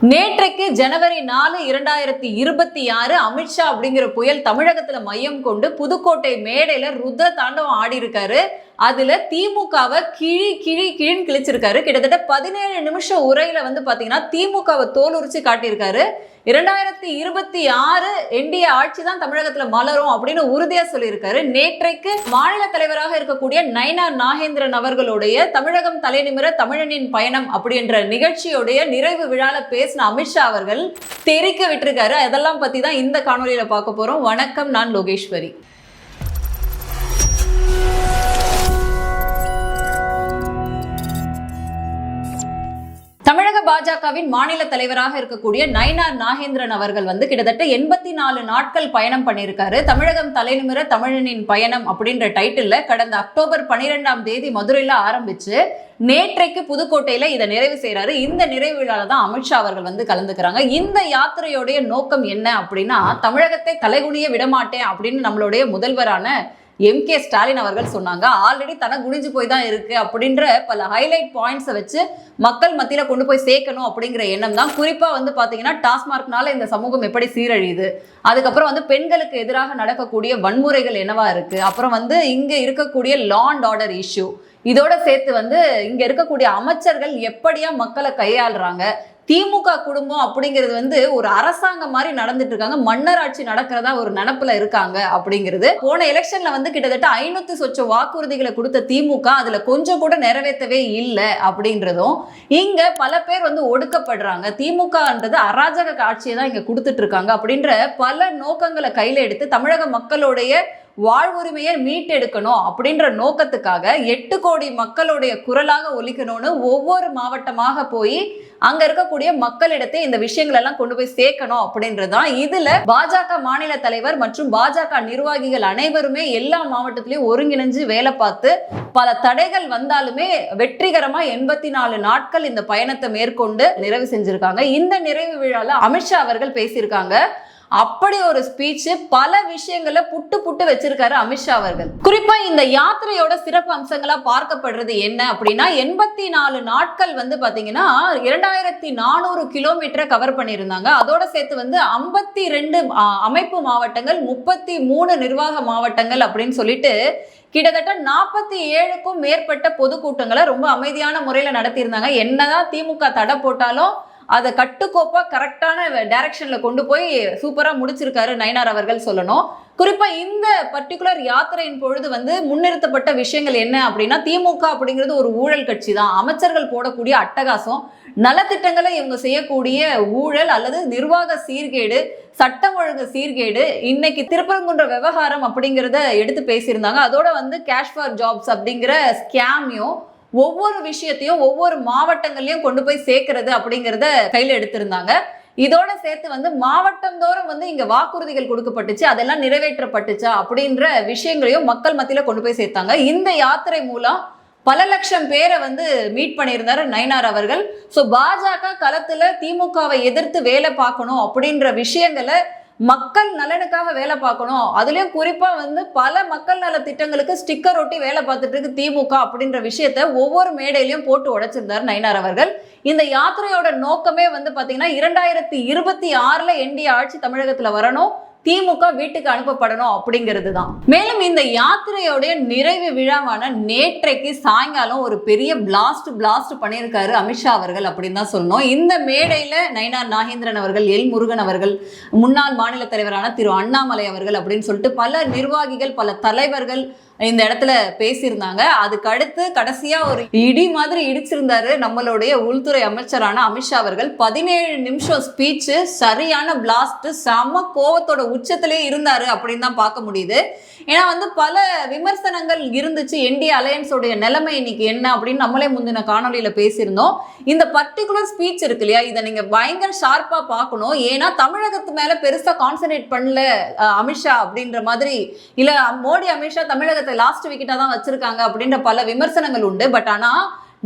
நேற்றைக்கு ஜனவரி நாலு இரண்டாயிரத்தி இருபத்தி ஆறு அமித்ஷா அப்படிங்கிற புயல் தமிழகத்துல மையம் கொண்டு புதுக்கோட்டை மேடையில ருத்ர தாண்டவம் ஆடி இருக்காரு அதுல திமுகவை கிழி கிழி கிழின்னு கிழிச்சிருக்காரு. கிட்டத்தட்ட பதினேழு நிமிஷம் உரையில வந்து பாத்தீங்கன்னா திமுகவை தோல் உரிச்சு காட்டியிருக்காரு. இரண்டாயிரத்தி இருபத்தி ஆறு என்டிஏ ஆட்சி தான் தமிழகத்துல மலரும் அப்படின்னு உறுதியா சொல்லியிருக்காரு. நேற்றைக்கு மாநில தலைவராக இருக்கக்கூடிய நயனா நாகேந்திரன் அவர்களுடைய தமிழகம் தலைநிமிர தமிழனின் பயணம் அப்படின்ற நிகழ்ச்சியுடைய நிறைவு விழால பேசின அமித்ஷா அவர்கள் தெரிக்க விட்டிருக்காரு. அதெல்லாம் பத்தி தான் இந்த காணொலியில பார்க்க போறோம். வணக்கம் நான் லோகேஸ்வரி. தமிழக பாஜகவின் மாநில தலைவராக இருக்கக்கூடிய நயனார் நாகேந்திரன் அவர்கள் வந்து கிட்டத்தட்ட எண்பத்தி நாலு நாட்கள் பயணம் பண்ணியிருக்காரு. தமிழகம் தலைநிமிர தமிழனின் பயணம் அப்படின்ற டைட்டில் கடந்த அக்டோபர் பனிரெண்டாம் தேதி மதுரையில் ஆரம்பிச்சு நேற்றைக்கு புதுக்கோட்டையில இதை நிறைவு செய்யறாரு இந்த நிறைவு விழால தான் அமித்ஷா அவர்கள் வந்து கலந்துக்கிறாங்க. இந்த யாத்திரையுடைய நோக்கம் என்ன அப்படின்னா தமிழகத்தை தலைகுனிய விடமாட்டேன் அப்படின்னு நம்மளுடைய முதல்வரான எம் கே ஸ்டாலின் அவர்கள் சொன்னாங்க ஆல்ரெடி தன குனிஞ்சு போய் தான் இருக்கு. அப்படின்ற பல ஹைலைட் பாயிண்ட்ஸை வச்சு மக்கள் மத்தியில கொண்டு போய் சேர்க்கணும் அப்படிங்கிற எண்ணம் தான். குறிப்பா வந்து பாத்தீங்கன்னா டாஸ்மார்க்னால இந்த சமூகம் எப்படி சீரழியுது அதுக்கப்புறம் வந்து பெண்களுக்கு எதிராக நடக்கக்கூடிய வன்முறைகள் என்னவா இருக்கு அப்புறம் வந்து இங்க இருக்கக்கூடிய லா அண்ட் ஆர்டர் இஷ்யூ இதோட சேர்த்து வந்து இங்க இருக்கக்கூடிய அமைச்சர்கள் எப்படியா மக்களை கையாளுறாங்க திமுக குடும்பம் அப்படிங்கிறது வந்து ஒரு அரசாங்கம் மாதிரி நடந்துட்டு இருக்காங்க. மன்னர் ஆட்சி நடக்கிறதா ஒரு நினப்புல இருக்காங்க அப்படிங்கிறது. போன எலெக்ஷன்ல வந்து கிட்டத்தட்ட ஐநூத்தி சொச்ச வாக்குறுதிகளை கொடுத்த திமுக அதுல கொஞ்சம் கூட நிறைவேற்றவே இல்லை அப்படின்றதும் இங்க பல பேர் வந்து ஒடுக்கப்படுறாங்க. திமுகன்றது அராஜக ஆட்சியை தான் இங்க கொடுத்துட்டு இருக்காங்க அப்படின்ற பல நோக்கங்களை கையில எடுத்து தமிழக மக்களுடைய வாழ்வுரிமையை மீட்டெடுக்கணும் அப்படின்ற நோக்கத்துக்காக எட்டு கோடி மக்களுடைய குரலாக ஒலிக்கணும்னு ஒவ்வொரு மாவட்டமாக போய் அங்க இருக்கக்கூடிய மக்களிடத்தை இந்த விஷயங்கள் எல்லாம் கொண்டு போய் சேர்க்கணும் அப்படின்றதுதான். இதுல பாஜக மாநில தலைவர் மற்றும் பாஜக நிர்வாகிகள் அனைவருமே எல்லா மாவட்டத்திலையும் ஒருங்கிணைஞ்சு வேலை பார்த்து பல தடைகள் வந்தாலுமே வெற்றிகரமா எண்பத்தி நாலு நாட்கள் இந்த பயணத்தை மேற்கொண்டு நிறைவு செஞ்சிருக்காங்க. இந்த நிறைவு விழால அமித்ஷா அவர்கள் பேசியிருக்காங்க. அப்படி ஒரு ஸ்பீச் பல விஷயங்களை புட்டு புட்டு வச்சிருக்காரு அமித்ஷா அவர்கள். குறிப்பா இந்த யாத்திரையோட சிறப்பு அம்சங்களா பார்க்கப்படுறது என்ன அப்படின்னா எண்பத்தி நாலு நாட்கள் வந்து பாத்தீங்கன்னா இரண்டாயிரத்தி நானூறு கிலோமீட்டரை கவர் பண்ணியிருந்தாங்க. அதோட சேர்த்து வந்து ஐம்பத்தி ரெண்டு அமைப்பு மாவட்டங்கள் முப்பத்தி மூணு நிர்வாக மாவட்டங்கள் அப்படின்னு சொல்லிட்டு கிட்டத்தட்ட நாற்பத்தி ஏழுக்கும் மேற்பட்ட பொதுக்கூட்டங்களை ரொம்ப அமைதியான முறையில் நடத்தியிருந்தாங்க. என்னதான் திமுக தடை போட்டாலும் அதை கட்டுக்கோப்பாக கரெக்டான டைரக்ஷனில் கொண்டு போய் சூப்பராக முடிச்சிருக்காரு நயனார் அவர்கள் சொல்லணும். குறிப்பாக இந்த பர்டிகுலர் யாத்திரையின் பொழுது வந்து முன்னிறுத்தப்பட்ட விஷயங்கள் என்ன அப்படின்னா திமுக அப்படிங்கிறது ஒரு ஊழல் கட்சி தான் அமைச்சர்கள் போடக்கூடிய அட்டகாசம் நலத்திட்டங்களை இவங்க செய்யக்கூடிய ஊழல் அல்லது நிர்வாக சீர்கேடு சட்டம் ஒழுங்கு சீர்கேடு இன்னைக்கு திருப்பரங்குன்ற விவகாரம் அப்படிங்கிறத எடுத்து பேசியிருந்தாங்க. அதோட வந்து கேஷ் ஃபார் ஜாப்ஸ் அப்படிங்கிற ஸ்கேமையும் ஒவ்வொரு விஷயத்தையும் ஒவ்வொரு மாவட்டங்கள்லையும் கொண்டு போய் சேர்க்கறது அப்படிங்கிறத கையில் எடுத்திருந்தாங்க. இதோட சேர்த்து வந்து மாவட்டம் தோறும் வந்து இங்க வாக்குறுதிகள் கொடுக்கப்பட்டுச்சு அதெல்லாம் நிறைவேற்றப்பட்டுச்சா அப்படின்ற விஷயங்களையும் மக்கள் மத்தியில கொண்டு போய் சேர்த்தாங்க. இந்த யாத்திரை மூலம் பல லட்சம் பேரை வந்து மீட் பண்ணியிருந்தாரு நயனார் அவர்கள். ஸோ பாஜக களத்துல திமுகவை எதிர்த்து வேலை பார்க்கணும் அப்படின்ற விஷயங்களை மக்கள் நலனுக்காக வேலை பார்க்கணும். அதுலேயும் குறிப்பாக வந்து பல மக்கள் நல திட்டங்களுக்கு ஸ்டிக்கர் ஒட்டி வேலை பார்த்துட்டு இருக்கு திமுக அப்படின்ற விஷயத்த ஒவ்வொரு மேடையிலையும் போட்டு உடைச்சிருந்தார் நயினார் அவர்கள். இந்த யாத்திரையோட நோக்கமே வந்து பார்த்தீங்கன்னா இரண்டாயிரத்தி இருபத்தி ஆறில் என்டிஏ ஆட்சி தமிழகத்தில் வரணும். திமுக வீட்டுக்கு அனுப்பப்படணும் அப்படிங்கிறது தான் மேலும் இந்த யாத்திரையோடைய நிறைவு விழாவான நேற்றைக்கு சாயங்காலம் ஒரு பெரிய பிளாஸ்ட் பிளாஸ்ட் பண்ணியிருக்காரு அமித்ஷா அவர்கள் அப்படின்னு தான் சொல்லணும். இந்த மேடையில நயினார் நாகேந்திரன் அவர்கள் எல் முருகன் அவர்கள் முன்னாள் மாநில தலைவரான திரு அண்ணாமலை அவர்கள் அப்படின்னு சொல்லிட்டு பல நிர்வாகிகள் பல தலைவர்கள் இந்த இடத்துல பேசியிருந்தாங்க. அதுக்கு அடுத்து கடைசியா ஒரு இடி மாதிரி இடிச்சிருந்தாரு நம்மளுடைய உள்துறை அமைச்சரான அமித்ஷா அவர்கள். பதினேழு நிமிஷம் ஸ்பீச் சரியான பிளாஸ்ட் செம கோவத்தோட உச்சத்திலே இருந்தாரு அப்படின்னு தான் பார்க்க முடியுது. ஏன்னா வந்து பல விமர்சனங்கள் இருந்துச்சு. என்டி அலையன்ஸோடைய நிலைமை இன்னைக்கு என்ன அப்படின்னு நம்மளே முந்தின காணொலியில பேசியிருந்தோம். இந்த பர்டிகுலர் ஸ்பீச் இருக்கு இல்லையா? இதை நீங்க பயங்கர ஷார்ப்பா பார்க்கணும். ஏன்னா தமிழகத்து மேல பெருசா கான்சென்ட்ரேட் பண்ணல அமித்ஷா அப்படின்ற மாதிரி. இல்ல மோடி அமித்ஷா தமிழகத்தை லாஸ்ட் விக்கெட்டா தான் வச்சிருக்காங்க அப்படின்ற பல விமர்சனங்கள் உண்டு. பட் ஆனா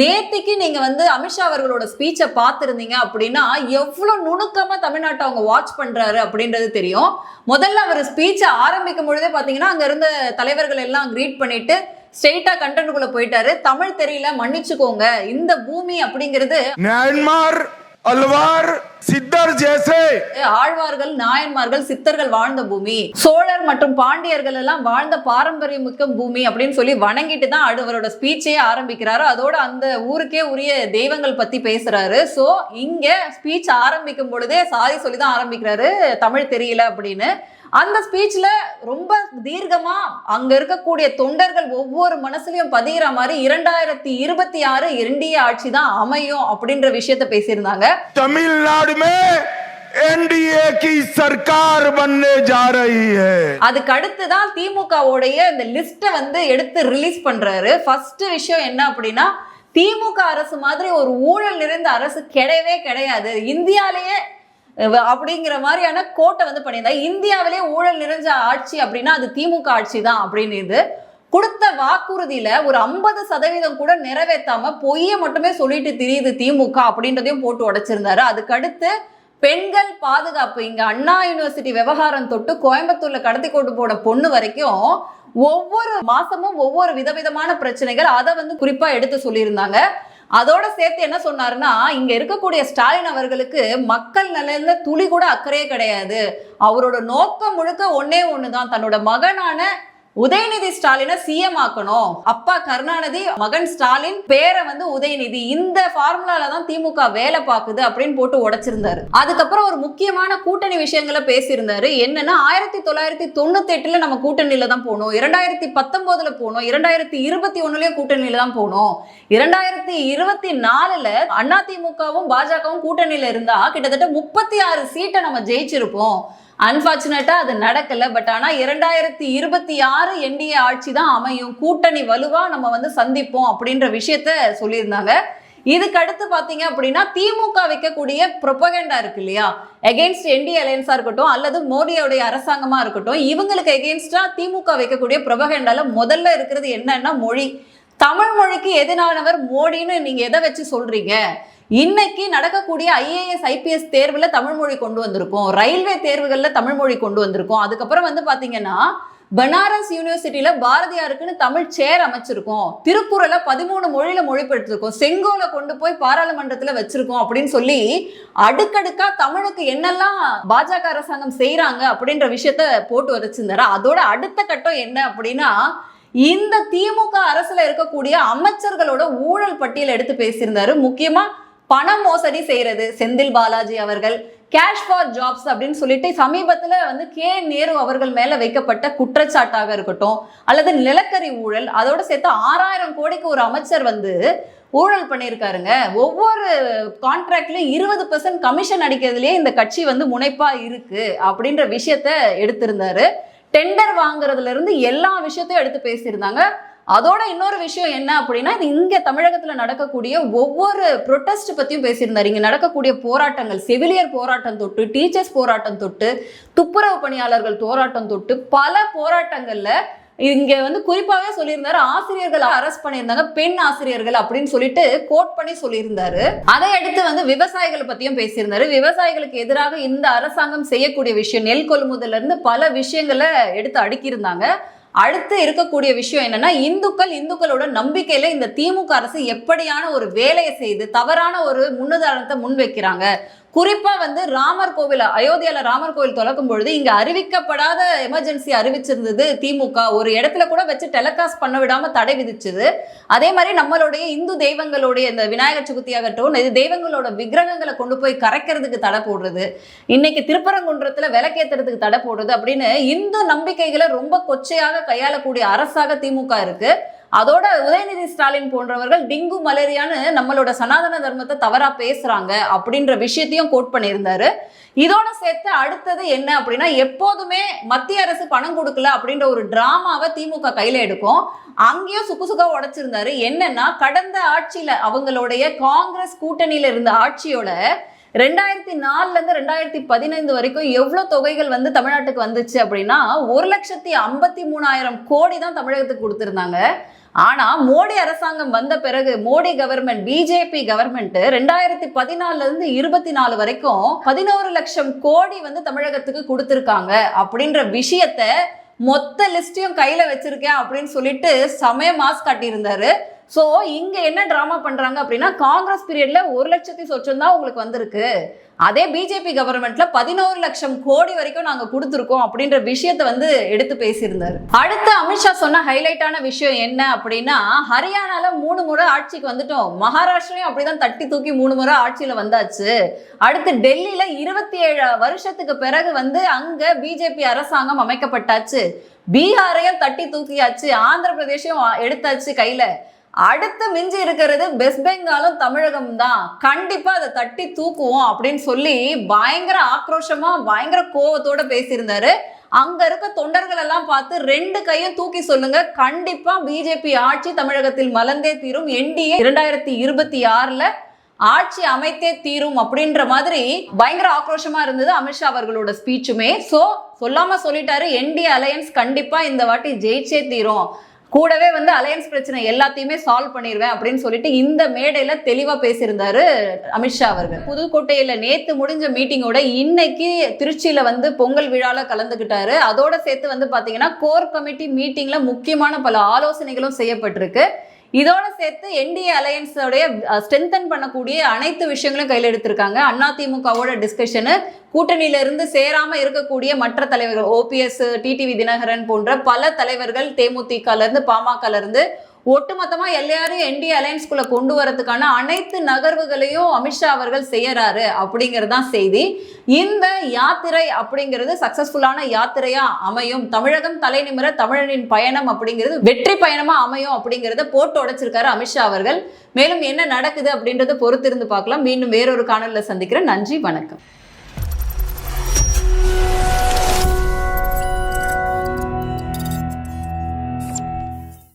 நேத்திக்கு நீங்க வந்து அமித்ஷா அவர்களோட ஸ்பீச்சை பார்த்துருந்தீங்க அப்படின்னா எவ்வளவு நுணுக்கமா தமிழ்நாட்டை அவங்க வாட்ச் பண்றாரு அப்படின்றது தெரியும். முதல்ல அவர் ஸ்பீச்சை ஆரம்பிக்கும் பொழுதே பாத்தீங்கன்னா அங்க இருந்த தலைவர்கள் எல்லாம் கிரீட் பண்ணிட்டு ஸ்ட்ரெயிட்டா கண்டென்ட்டுக்குள்ள போயிட்டாரு. தமிழ் தெரியல மன்னிச்சுக்கோங்க. இந்த பூமி அப்படிங்கிறது அல்வார் சித்தர் ஜேசே. ஆழ்வார்கள் நாயன்மார்கள் சித்தர்கள் வாழ்ந்த பூமி. சோழர் மற்றும் பாண்டியர்கள் எல்லாம் வாழ்ந்த பாரம்பரியம் மிக்க பூமி அப்படின்னு சொல்லி வணங்கிட்டு தான் அவரோட ஸ்பீச்சே ஆரம்பிக்கிறாரு. அதோட அந்த ஊருக்கே உரிய தெய்வங்கள் பத்தி பேசுறாரு. சோ இங்க ஸ்பீச் ஆரம்பிக்கும் பொழுதே சாதி சொல்லி தான் ஆரம்பிக்கிறாரு தமிழ் தெரியல அப்படின்னு. அந்த ஸ்பீச்ல ரொம்ப தீர்க்கமா அங்க இருக்கக்கூடிய தொண்டர்கள் ஒவ்வொரு மனசுலயும் பதிகிற மாதிரி இரண்டாயிரத்தி இருபத்தி ஆறு என்டிஏ ஆட்சி தான் அமையும் அப்படின்ற விஷயத்த பேசியிருந்தாங்க. தமிழ்நாடு என்டிஏ கி சர்க்கார் பண்ணே ஜா ரஹி ஹை. அதுக்கு அடுத்து தான் திமுகவுடைய இந்த லிஸ்ட்டை வந்து எடுத்து ரிலீஸ் பண்றாரு. ஃபர்ஸ்ட் விஷயம் என்ன அப்படின்னா திமுக அரசு மாதிரி ஒரு ஊழல் நிறைந்த அரசு கிடையவே கிடையாது. இந்தியாலேயே அப்படிங்கிற மாதிரியான கோட்டை வந்து பண்ணியிருந்தா இந்தியாவிலே ஊழல் நிறைஞ்ச ஆட்சி அப்படின்னா அது திமுக ஆட்சி தான் அப்படின்னு இது. கொடுத்த வாக்குறுதியில ஒரு ஐம்பது சதவீதம் கூட நிறைவேற்றாம பொய்யை மட்டுமே சொல்லிட்டு தெரியுது திமுக அப்படின்றதையும் போட்டு உடைச்சிருந்தாரு. அதுக்கடுத்து பெண்கள் பாதுகாப்பு. இங்க அண்ணா யூனிவர்சிட்டி விவகாரம் தொட்டு கோயம்புத்தூர்ல கடத்தி கொண்டு போன பொண்ணு வரைக்கும் ஒவ்வொரு மாசமும் ஒவ்வொரு விதவிதமான பிரச்சனைகள் அதை வந்து குறிப்பா எடுத்து சொல்லியிருந்தாங்க. அதோட சேர்த்து என்ன சொன்னாருன்னா இங்க இருக்கக்கூடிய ஸ்டாலின் அவர்களுக்கு மக்கள் நலன்ல துளி கூட அக்கறையே கிடையாது. அவரோட நோக்கம் முழுக்க ஒன்னே ஒண்ணுதான். தன்னோட மகனான உதயநிதி ஸ்டாலினை சிஎம் ஆக்கணும். அப்பா கருணாநிதி மகன் ஸ்டாலின் பேரை வந்து உதயநிதி. இந்த ஃபார்முலால தான் திமுக வேலை பார்க்குது அப்படின்னு போட்டு உடைச்சிருந்தாரு. அதுக்கப்புறம் ஒரு முக்கியமான கூட்டணி விஷயங்களை பேசியிருந்தாரு. என்னன்னா ஆயிரத்தி தொள்ளாயிரத்தி தொண்ணூத்தி எட்டுல நம்ம கூட்டணியில தான் போனோம். இரண்டாயிரத்தி பத்தொன்பதுல போனோம். இரண்டாயிரத்தி இருபத்தி ஒண்ணுலயும் கூட்டணியில தான் போனோம். இரண்டாயிரத்தி இருபத்தி நாலுல அதிமுகவும் பாஜகவும் கூட்டணியில இருந்தா கிட்டத்தட்ட முப்பத்தி ஆறு சீட்டை நம்ம ஜெயிச்சிருப்போம். அன்பார்ச்சுனேட்டா அது நடக்கல பட் ஆனா இரண்டாயிரத்தி இருபத்தி ஆறு என்டிஏ ஆட்சி தான் அமையும். கூட்டணி வலுவா நம்ம வந்து சந்திப்போம் அப்படின்ற விஷயத்த சொல்லியிருந்தாங்க. இதுக்கு அடுத்து பார்த்தீங்க அப்படின்னா திமுக வைக்கக்கூடிய ப்ரொபகண்டா இருக்கு இல்லையா? எகெயின்ஸ்ட் என்டி அலையன்ஸா இருக்கட்டும் அல்லது மோடியோடைய அரசாங்கமா இருக்கட்டும் இவங்களுக்கு எகெயின்ஸ்டா திமுக வைக்கக்கூடிய ப்ரொபகண்டால முதல்ல இருக்கிறது என்னன்னா மொழி. தமிழ் மொழிக்கு எதிரானவர் மோடின்னு நீங்க எதை வச்சு சொல்றீங்க? இன்னைக்கு நடக்கக்கூடிய ஐஏஎஸ் ஐபிஎஸ் தேர்வுல தமிழ் மொழி கொண்டு வந்திருக்கோம். ரயில்வே தேர்வுகள்ல தமிழ் மொழி கொண்டு வந்திருக்கோம். அதுக்கப்புறம் வந்து பாத்தீங்கன்னா பனாரஸ் யூனிவர்சிட்டியில பாரதியாருக்குன்னு தமிழ் சேர் அமைச்சிருக்கோம். திருக்குறளை பதிமூணு மொழியில மொழிபெயர்த்திருக்கோம். செங்கோலை கொண்டு போய் பாராளுமன்றத்துல வச்சிருக்கோம் அப்படின்னு சொல்லி அடுக்கடுக்கா தமிழுக்கு என்னெல்லாம் பாஜக அரசாங்கம் செய்யறாங்க அப்படின்ற விஷயத்த போட்டு வச்சிருந்தாரு. அதோட அடுத்த கட்டம் என்ன அப்படின்னா இந்த திமுக அரசுல இருக்கக்கூடிய அமைச்சர்களோட ஊழல் பட்டியல் எடுத்து பேசியிருந்தாரு. முக்கியமா பண மோசடி செய்யறது செந்தில் பாலாஜி அவர்கள் கேஷ் ஃபார் ஜாப்ஸ் அப்படின்னு சொல்லிட்டு சமீபத்தில் வந்து கே நேரு அவர்கள் மேலே வைக்கப்பட்ட குற்றச்சாட்டாக இருக்கட்டும் அல்லது நிலக்கரி ஊழல் அதோட சேர்த்து ஆறாயிரம் கோடிக்கு ஒரு அமைச்சர் வந்து ஊழல் பண்ணியிருக்காருங்க. ஒவ்வொரு கான்ட்ராக்ட்லையும் இருபது பர்சன்ட் கமிஷன் அடிக்கிறதுலேயே இந்த கட்சி வந்து முனைப்பாக இருக்குது அப்படின்ற விஷயத்த எடுத்திருந்தாரு. டெண்டர் வாங்குறதுல இருந்து எல்லா விஷயத்தையும் எடுத்து பேசியிருந்தாங்க. அதோட இன்னொரு விஷயம் என்ன அப்படின்னா இது இங்க தமிழகத்துல நடக்கக்கூடிய ஒவ்வொரு ப்ரொட்டஸ்ட் பத்தியும் பேசியிருந்தாரு. இங்க நடக்கக்கூடிய போராட்டங்கள் செவிலியர் போராட்டம் தொட்டு டீச்சர்ஸ் போராட்டம் தொட்டு துப்புரவு பணியாளர்கள் போராட்டம் தொட்டு பல போராட்டங்கள்ல இங்க வந்து குறிப்பாகவே சொல்லியிருந்தாரு ஆசிரியர்கள் அரெஸ்ட் பண்ணியிருந்தாங்க பெண் ஆசிரியர்கள் அப்படின்னு சொல்லிட்டு கோட் பண்ணி சொல்லியிருந்தாரு. அதை அடுத்து வந்து விவசாயிகளை பத்தியும் பேசியிருந்தாரு. விவசாயிகளுக்கு எதிராக இந்த அரசாங்கம் செய்யக்கூடிய விஷயம் நெல் கொள்முதல்ல இருந்து பல விஷயங்களை எடுத்து அடுக்கியிருந்தாங்க. அடுத்து இருக்கக்கூடிய விஷயம் என்னன்னா இந்துக்கள் இந்துக்களோட நம்பிக்கையில இந்த திமுக அரசு எப்படியான ஒரு வேலையை செய்து தவறான ஒரு முன்னுதாரணத்தை முன்வைக்கிறாங்க. குறிப்பா வந்து ராமர் கோவில் அயோத்தியால ராமர் கோவில் தொலைக்கும் பொழுது இங்க அறிவிக்கப்படாத எமர்ஜென்சி அறிவிச்சிருந்தது திமுக. ஒரு இடத்துல கூட வச்சு டெலகாஸ்ட் பண்ண விடாம தடை விதிச்சது. அதே மாதிரி நம்மளுடைய இந்து தெய்வங்களுடைய இந்த விநாயகர் சதுர்த்தி ஆகட்டும் இது தெய்வங்களோட விக்கிரகங்களை கொண்டு போய் கரைக்கிறதுக்கு தடை போடுறது. இன்னைக்கு திருப்பரங்குன்றத்துல விளக்கேத்துறதுக்கு தடை போடுறது அப்படின்னு இந்து நம்பிக்கைகளை ரொம்ப கொச்சையாக கையாளக்கூடிய அரசாக திமுக இருக்கு. அதோட உதயநிதி ஸ்டாலின் போன்றவர்கள் டிங்கு மலேரியான்னு நம்மளோட சனாதன தர்மத்தை தவறா பேசுறாங்க அப்படின்ற விஷயத்தையும் கோட் பண்ணியிருந்தாரு. இதோட சேர்த்து அடுத்தது என்ன அப்படின்னா எப்போதுமே மத்திய அரசு பணம் கொடுக்கல அப்படின்ற ஒரு டிராமாவை திமுக கையில எடுக்கும். அங்கேயும் சுக்கு சுக்கா உடைச்சிருந்தாரு. என்னன்னா கடந்த ஆட்சியில அவங்களுடைய காங்கிரஸ் கூட்டணியில இருந்த ஆட்சியோட ரெண்டாயிரத்தி நாலுல இருந்து ரெண்டாயிரத்தி பதினைந்து வரைக்கும் எவ்வளவு தொகைகள் வந்து தமிழ்நாட்டுக்கு வந்துச்சு அப்படின்னா ஒரு லட்சத்தி ஐம்பத்தி மூணாயிரம் கோடி தான் தமிழகத்துக்கு கொடுத்திருந்தாங்க. ஆனா மோடி அரசாங்கம் வந்த பிறகு மோடி கவர்மெண்ட் பிஜேபி கவர்மெண்ட் ரெண்டாயிரத்தி பதினாலுல இருந்து இருபத்தி நாலு வரைக்கும் பதினோரு லட்சம் கோடி வந்து தமிழகத்துக்கு கொடுத்துருக்காங்க அப்படின்ற விஷயத்த மொத்த லிஸ்டையும் கையில வச்சிருக்கேன் அப்படின்னு சொல்லிட்டு சமய மாஸ் காட்டியிருந்தாரு. ஸோ இங்கே என்ன ட்ராமா பண்ணுறாங்க அப்படின்னா காங்கிரஸ் பீரியடில் ஒரு லட்சத்தி சொச்சம் தான் உங்களுக்கு வந்திருக்கு. அதே பிஜேபி கவர்மெண்ட்ல பதினோரு லட்சம் கோடி வரைக்கும் நாங்க கொடுத்துருக்கோம் அப்படின்ற விஷயத்தை வந்து எடுத்து பேசியிருந்தாரு. அடுத்து அமித்ஷா சொன்ன ஹைலைட்டான விஷயம் என்ன அப்படின்னா ஹரியானால மூணு முறை ஆட்சிக்கு வந்துட்டோம். மகாராஷ்டிரையும் அப்படிதான் தட்டி தூக்கி மூணு முறை ஆட்சியில வந்தாச்சு. அடுத்து டெல்லியில இருபத்தி ஏழு வருஷத்துக்கு பிறகு வந்து அங்க பிஜேபி அரசாங்கம் அமைக்கப்பட்டாச்சு. பீகாரையும் தட்டி தூக்கியாச்சு. ஆந்திர பிரதேசம் எடுத்தாச்சு கையில. அடுத்து மிஞ்சி இருக்கிறது வெஸ்ட் பெங்காலும் தமிழகம் தான். கண்டிப்பா அதை தட்டி தூக்குவோம் அப்படின்னு சொல்லி பயங்கர ஆக்ரோஷமா பயங்கர கோவத்தோட பேசியிருந்தாரு. அங்க இருக்க தொண்டர்கள் எல்லாம் பார்த்து ரெண்டு கையும் தூக்கி சொல்லுங்க. கண்டிப்பா பிஜேபி ஆட்சி தமிழகத்தில் மலர்ந்தே தீரும். என்டிஏ இரண்டாயிரத்தி இருபத்தி ஆறுல ஆட்சி அமைத்தே தீரும் அப்படின்ற மாதிரி பயங்கர ஆக்ரோஷமா இருந்தது அமித்ஷா அவர்களோட ஸ்பீச்சுமே சோ சொல்லாம சொல்லிட்டாரு. என்டிஏ அலையன்ஸ் கண்டிப்பா இந்த வாட்டி ஜெயிச்சே தீரும். கூடவே வந்து அலையன்ஸ் பிரச்சனை எல்லாத்தையுமே சால்வ் பண்ணிடுவேன் அப்படின்னு சொல்லிட்டு இந்த மேடையில தெளிவா பேசியிருந்தாரு அமித்ஷா அவர்கள். புதுக்கோட்டையில நேத்து முடிஞ்ச மீட்டிங்கோட இன்னைக்கு திருச்சியில வந்து பொங்கல் விழால கலந்துகிட்டாரு. அதோட சேர்த்து வந்து பாத்தீங்கன்னா கோர் கமிட்டி மீட்டிங்ல முக்கியமான பல ஆலோசனைகளும் செய்யப்பட்டிருக்கு. இதோட சேர்த்து என்டிஏ அலையன்ஸோடைய ஸ்ட்ரென்தன் பண்ணக்கூடிய அனைத்து விஷயங்களும் கையில் எடுத்திருக்காங்க. அதிமுகவோட டிஸ்கஷனு கூட்டணியிலிருந்து சேராம இருக்கக்கூடிய மற்ற தலைவர்கள் ஓபிஎஸ் டிடிவி தினகரன் போன்ற பல தலைவர்கள் தேமுதிகல இருந்து பாமகல இருந்து ஒட்டுமொத்தமாக எல்லாரையும் என்டிஏ அலையன்ஸ்குள்ளே கொண்டு வரதுக்கான அனைத்து நகர்வுகளையும் அமித்ஷா அவர்கள் செய்யறாரு அப்படிங்கிறது தான் செய்தி. இந்த யாத்திரை அப்படிங்கிறது சக்சஸ்ஃபுல்லான யாத்திரையா அமையும். தமிழகம் தலைநிமிர தமிழனின் பயணம் அப்படிங்கிறது வெற்றி பயணமா அமையும் அப்படிங்கிறத போட்டு உடைச்சிருக்காரு அமித்ஷா அவர்கள். மேலும் என்ன நடக்குது அப்படின்றத பொறுத்திருந்து பார்க்கலாம். மீண்டும் வேறொரு காணொலியில் சந்திக்கிறேன். நன்றி வணக்கம்.